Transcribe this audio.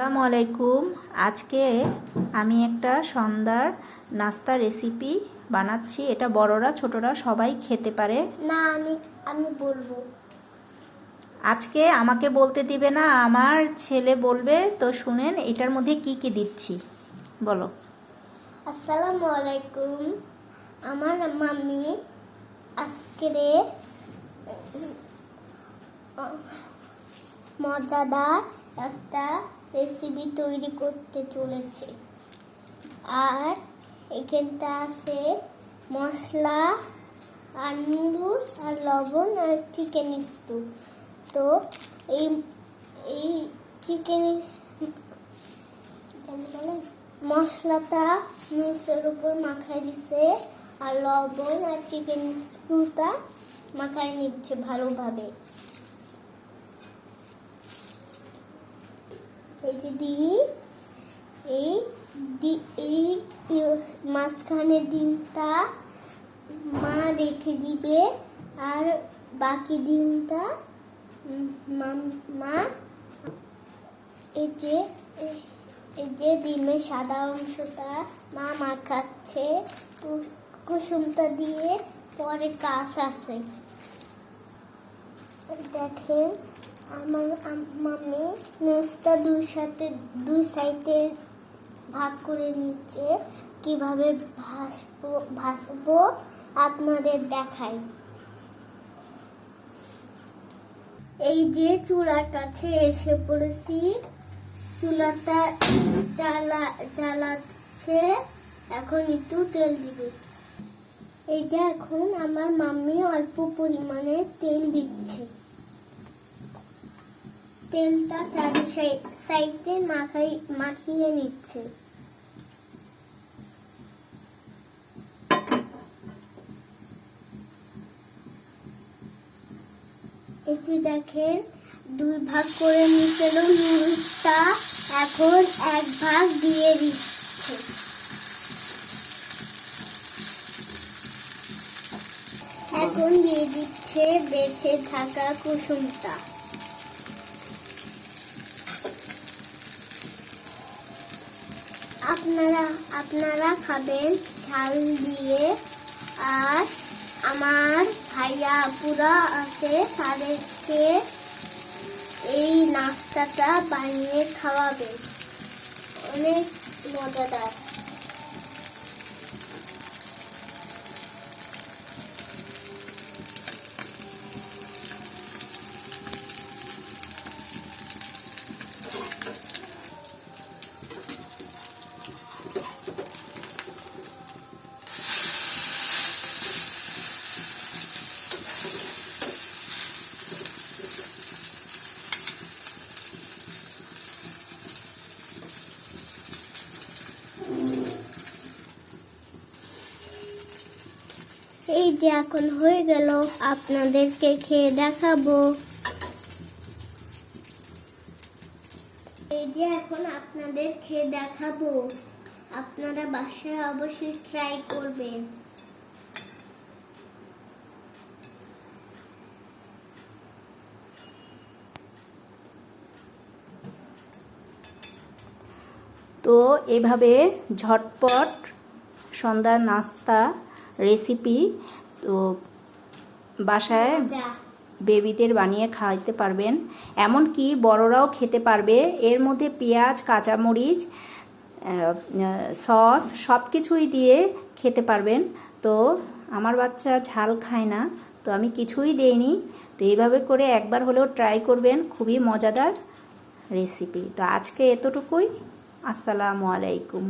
আসসালামু আলাইকুম আজকে আমি একটা সন্ধ্যার নাস্তা রেসিপি বানাচ্ছি। এটা বড়রা ছোটরা সবাই খেতে পারে। না আমি আমি বলব। আজকে আমাকে বলতে দিবে না আমার ছেলে বলবে। তো শুনেন এটার মধ্যে কি কি দিচ্ছি? বলো। আসসালামু আলাইকুম আমার মাম্মি আজকে মজাদার একটা রেসিপি তৈরি করতে চলেছে। আর এখানটা আছে মশলা আর নুডলস আর লবণ আর চিকেন স্টু তো এই এই চিকেন মশলাটা নুডলসের উপর মাখাই দিছে আর লবণ আর চিকেন স্টুটা মাখায় নিচ্ছে ভালোভাবে। এই যে এই দি- এই মাঝখানের ডিমটা মা রেখে দিবে আর বাকি ডিমটা মা- মা, এই যে, এই- যে ডিমের সাদা অংশটা মা মাখাচ্ছে কু- কুসুমটা দিয়ে পরে কাজ আছে। দেখেন আমার আম- মামি নুসটা দুই সাথে, দুই সাইডে ভাগ করে নিচ্ছে কীভাবে ভাসবো ভাসবো আপনাদের দেখাই। এই যে চূড়ার কাছে এসে পড়েছি, চুলাটা জ্বালা, জ্বালাচ্ছে, এখন একটু তেল দিবে। এই যে এখন আমার মাম্মি অল্প পরিমাণে তেল দিচ্ছে। তেলটা চারি সাইডে মাখিয়ে নিচ্ছে। যে দেখেন, দুই ভাগ করে নিয়েছিল নুডলসটা এখন এক ভাগ দিয়ে দিচ্ছে। এখন দিয়ে দিচ্ছে বেঁচে থাকা কুসুমটা। আপনারা আপনারা খাবেন ঝাল দিয়ে। আর আমার ভাইয়া, আপুরা আছে, তাদেরকে এই নাস্তাটা বানিয়ে খাওয়াবেন। অনেক মজাদার। এই যে এখন হয়ে গেল, আপনাদেরকে খেয়ে দেখাবো। এই যে এখন আপনাদের খেয়ে দেখাবো। আপনারা বাসায় অবশ্যই ট্রাই করবেন। তো এভাবে ঝটপট সন্ধ্যার নাস্তা রেসিপি তো বাসায় বেবিদের বানিয়ে খাইতে পারবেন। এমনকি বড়রাও খেতে পারবে। এর মধ্যে পেঁয়াজ কাঁচামরিচ সস সব কিছুই দিয়ে খেতে পারবেন। তো আমার বাচ্চা ঝাল খায় না তো আমি কিছুই দেইনি। তো এইভাবে করে একবার হলেও ট্রাই করবেন। খুবই মজাদার রেসিপি তো আজকে এতটুকুই। আসসালামু আলাইকুম।